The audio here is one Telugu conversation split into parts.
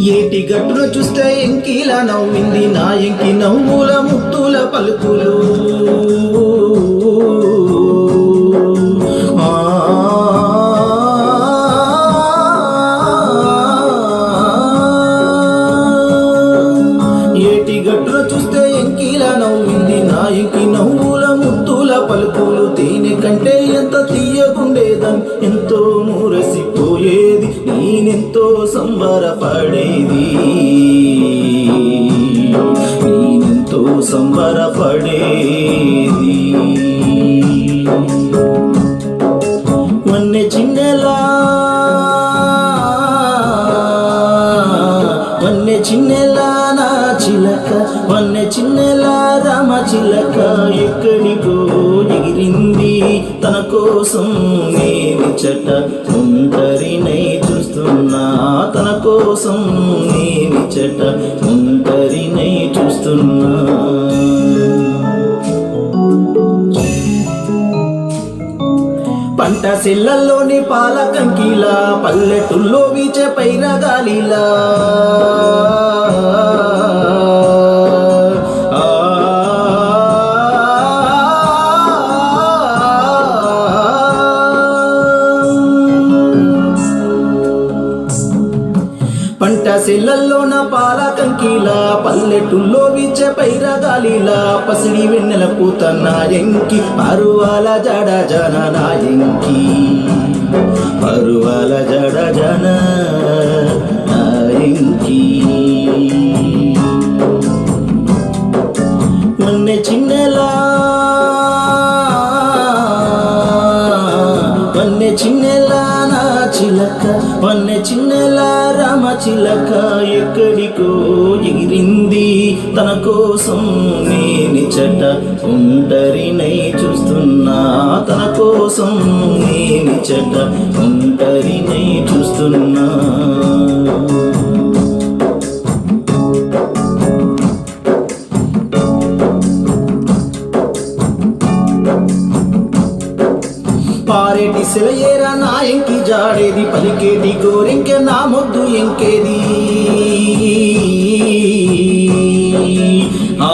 ఏటి గట్టును చూస్తే ఎంకిలా నవ్వింది. నా ఎంకి నవ్వుల ముత్తుల పలుకులు. సంబరపడేది నేనెంతో సంబరపడేది. వన్నె చిన్నెలా వన్నె చిన్నెలా నా చిలక వన్నె చిన్నెలా రామ చిలక ఎక్కడికో ఎగిరింది. తన కోసం నేను చట ఒంటరినై చూస్తున్నా తన కోసం నేను ఒంటరినై చూస్తున్నా. పంట సిల్లల్లోని పాల కంకిలా పల్లెటుల్లో వీచే పైరగాలిలా పంట సెల్లల్లోన పాల కంకీలా పల్లెటూల్లో వీచే పైరగాలిలా పసిడి వెన్నెల పూత నాయంకి పరువాల జడ జన నాయంకి పరువాల జడ జన నాయంకి నన్నే చిన్నలా చిలక వన్నె చిన్నెల రామ చిలక ఎక్కడికో ఎగిరింది. తన కోసం నేను చట ఒంటరినై చూస్తున్నా. తన కోసం నేను చట ఒంటరినై చూస్తున్నా. పారేటి సెలయేరా నా ఎంకి జాడేది పలికేటి గోరింకె నా మొద్దు ఎంకేది ఆ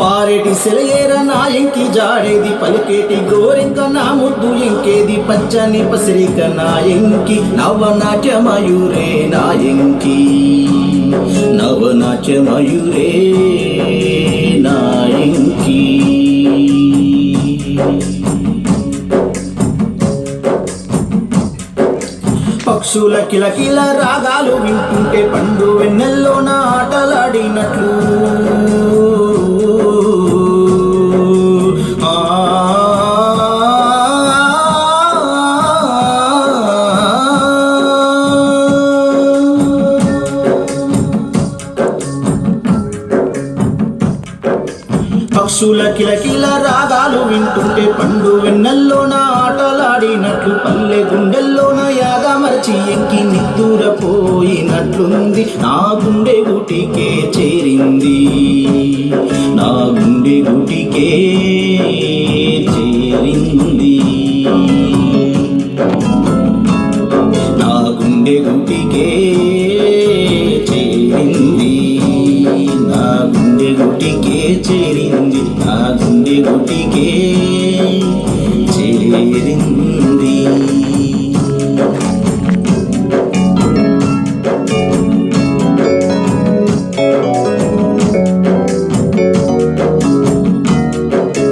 పారేటి సెలయేర జాడేది పలికేటి గోరింక నా ముద్దు ఇంకేది? పచ్చని పసిరిక నా ఎంకి నవనాట్యమయూరే నా ఎంకి. నవనాట్యమయూరే నా ఎంకి. పక్షుల కిలకిల రాగాలు వింటుంటే పండు వెన్నెల్లో నా ఆటల పక్షుల కిలకిల రాగాలు వింటుంటే పండు వెన్నెల్లోన ఆటలాడినట్లు పల్లె గుండెల్లోన యాగమరచి ఎంకి నిద్దురపోయినట్లుంది. నా గుండె గుటికే చేరింది. నా గుండె గుటికే చేరింది. నా గుండె గుటికే రాజుని గుటికే